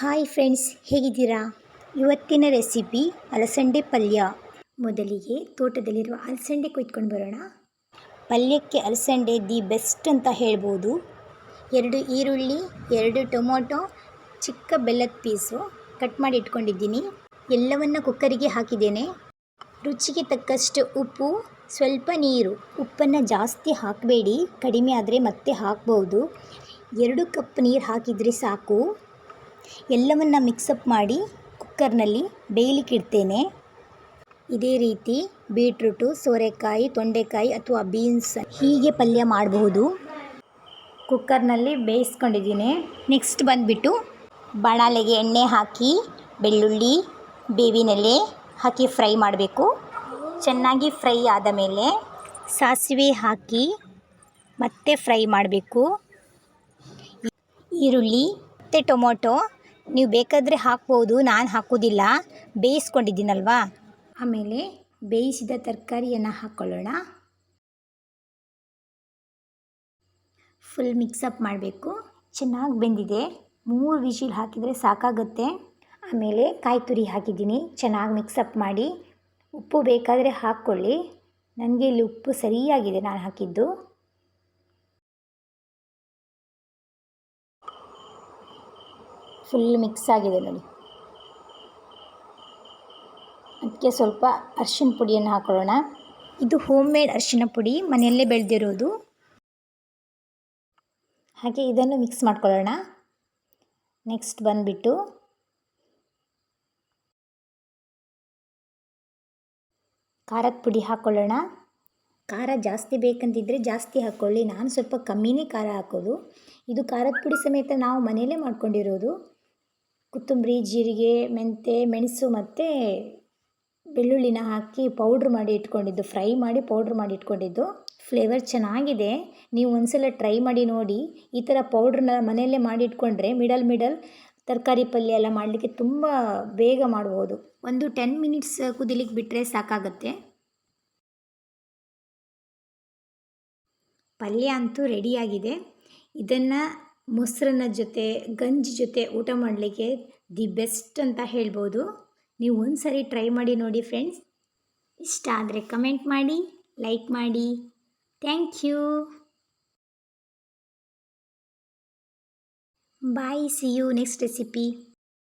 Hi friends, ಹೇಗಿದ್ದೀರಾ? ಇವತ್ತಿನ recipe ಅಲಸಂಡೆ ಪಲ್ಯ. ಮೊದಲಿಗೆ ತೋಟದಲ್ಲಿರುವ ಅಲಸಂಡೆ ಕೊಯ್ತ್ಕೊಂಡು ಬರೋಣ. ಪಲ್ಯಕ್ಕೆ ಅಲಸಂಡೆ ದಿ ಬೆಸ್ಟ್ ಅಂತ ಹೇಳ್ಬೋದು. ಎರಡು ಈರುಳ್ಳಿ, ಎರಡು ಟೊಮೊಟೊ, ಚಿಕ್ಕ ಬೆಲ್ಲದ ಪೀಸು ಕಟ್ ಮಾಡಿ ಇಟ್ಕೊಂಡಿದ್ದೀನಿ. ಎಲ್ಲವನ್ನ ಕುಕ್ಕರಿಗೆ ಹಾಕಿದ್ದೇನೆ. ರುಚಿಗೆ ತಕ್ಕಷ್ಟು ಉಪ್ಪು, ಸ್ವಲ್ಪ ನೀರು. ಉಪ್ಪನ್ನು ಜಾಸ್ತಿ ಹಾಕಬೇಡಿ. ಕಡಿಮೆ ಆದರೆ ಮತ್ತೆ ಹಾಕ್ಬೋದು. ಎರಡು ಕಪ್ ನೀರು ಹಾಕಿದರೆ ಸಾಕು. ಎಲ್ಲವನ್ನ ಮಿಕ್ಸಪ್ ಮಾಡಿ ಕುಕ್ಕರ್ನಲ್ಲಿ ಬೇಯಲಿಕ್ಕಿಡ್ತೇನೆ ಇದೇ ರೀತಿ ಬೀಟ್ರೂಟು ಸೋರೆಕಾಯಿ, ತೊಂಡೆಕಾಯಿ ಅಥವಾ ಬೀನ್ಸ್ ಹೀಗೆ ಪಲ್ಯ ಮಾಡಬಹುದು. ಕುಕ್ಕರ್ನಲ್ಲಿ ಬೇಯಿಸ್ಕೊಂಡಿದ್ದೀನಿ. ನೆಕ್ಸ್ಟ್ ಬಂದುಬಿಟ್ಟು ಬಾಣಲೆಗೆ ಎಣ್ಣೆ ಹಾಕಿ, ಬೆಳ್ಳುಳ್ಳಿ, ಬೇವಿನೆಲೆ ಹಾಕಿ ಫ್ರೈ ಮಾಡಬೇಕು. ಚೆನ್ನಾಗಿ ಫ್ರೈ ಆದ ಮೇಲೆ ಸಾಸಿವೆ ಹಾಕಿ ಮತ್ತೆ ಫ್ರೈ ಮಾಡಬೇಕು. ಈರುಳ್ಳಿ, ಮತ್ತು ಟೊಮೊಟೊ ನೀವು ಬೇಕಾದರೆ ಹಾಕ್ಬೋದು, ನಾನು ಹಾಕೋದಿಲ್ಲ. ಬೇಯಿಸ್ಕೊಂಡಿದ್ದೀನಲ್ವಾ? ಆಮೇಲೆ ಬೇಯಿಸಿದ ತರಕಾರಿಯನ್ನು ಹಾಕ್ಕೊಳ್ಳೋಣ ಫುಲ್ ಮಿಕ್ಸಪ್ ಮಾಡಬೇಕು. ಚೆನ್ನಾಗಿ ಬೆಂದಿದೆ. ಮೂರು ವಿಶಿಲ್ ಹಾಕಿದರೆ ಸಾಕಾಗುತ್ತೆ. ಆಮೇಲೆ ಕಾಯಿ ತುರಿ ಹಾಕಿದ್ದೀನಿ. ಚೆನ್ನಾಗಿ ಮಿಕ್ಸಪ್ ಮಾಡಿ. ಉಪ್ಪು ಬೇಕಾದರೆ ಹಾಕ್ಕೊಳ್ಳಿ. ನನಗೆ ಇಲ್ಲಿ ಉಪ್ಪು ಸರಿಯಾಗಿದೆ ನಾನು ಹಾಕಿದ್ದು. ಫುಲ್ ಮಿಕ್ಸ್ ಆಗಿದೆ ನೋಡಿ. ಅದಕ್ಕೆ ಸ್ವಲ್ಪ ಅರ್ಶಿನ ಪುಡಿಯನ್ನು ಹಾಕೊಳ್ಳೋಣ. ಇದು ಹೋಮ್ ಮೇಡ್ ಅರಿಶಿನ ಪುಡಿ, ಮನೆಯಲ್ಲೇ ಬೆಳೆದಿರೋದು. ಹಾಗೆ ಇದನ್ನು ಮಿಕ್ಸ್ ಮಾಡ್ಕೊಳ್ಳೋಣ. ನೆಕ್ಸ್ಟ್ ಬಂದುಬಿಟ್ಟು ಖಾರದ ಪುಡಿ ಹಾಕ್ಕೊಳ್ಳೋಣ ಖಾರ ಜಾಸ್ತಿ ಬೇಕಂತಿದ್ದರೆ ಜಾಸ್ತಿ ಹಾಕ್ಕೊಳ್ಳಿ ನಾನು ಸ್ವಲ್ಪ ಕಮ್ಮಿನೇ ಖಾರ ಹಾಕೋದು. ಇದು ಖಾರದ ಪುಡಿ ಸಮೇತ ನಾವು ಮನೆಯಲ್ಲೇ ಮಾಡ್ಕೊಂಡಿರೋದು. ಕೊತ್ತಂಬರಿ, ಜೀರಿಗೆ, ಮೆಂತೆ, ಮೆಣಸು ಮತ್ತು ಬೆಳ್ಳುಳ್ಳಿನ ಹಾಕಿ ಪೌಡ್ರ್ ಮಾಡಿ ಇಟ್ಕೊಂಡಿದ್ದು ಫ್ರೈ ಮಾಡಿ ಪೌಡ್ರ್ ಮಾಡಿ ಇಟ್ಕೊಂಡಿದ್ದು. ಫ್ಲೇವರ್ ಚೆನ್ನಾಗಿದೆ. ನೀವು ಒಂದ್ಸಲ ಟ್ರೈ ಮಾಡಿ ನೋಡಿ. ಈ ಥರ ಪೌಡ್ರನ್ನ ಮನೆಯಲ್ಲೇ ಮಾಡಿ ಇಟ್ಕೊಂಡ್ರೆ ಮಿಡಲ್ ಮಿಡಲ್ ತರಕಾರಿ ಪಲ್ಯ ಎಲ್ಲ ಮಾಡಲಿಕ್ಕೆ ತುಂಬ ಬೇಗ ಮಾಡ್ಬೋದು. ಒಂದು ಟೆನ್ ಮಿನಿಟ್ಸ್ ಕುದಿಲಿಕ್ಕೆ ಬಿಟ್ಟರೆ ಸಾಕಾಗುತ್ತೆ. ಪಲ್ಯ ಅಂತೂ ರೆಡಿಯಾಗಿದೆ ಇದನ್ನು ಮೊಸರನ್ನ ಜೊತೆ, ಗಂಜಿ ಜೊತೆ ಊಟ ಮಾಡಲಿಕ್ಕೆ ದಿ ಬೆಸ್ಟ್ ಅಂತ ಹೇಳ್ಬೋದು. ನೀವು ಒಂದು ಸರಿ ಟ್ರೈ ಮಾಡಿ ನೋಡಿ ಫ್ರೆಂಡ್ಸ್. ಇಷ್ಟ ಆದರೆ ಕಮೆಂಟ್ ಮಾಡಿ, ಲೈಕ್ ಮಾಡಿ. Thank you. Bye see you next recipe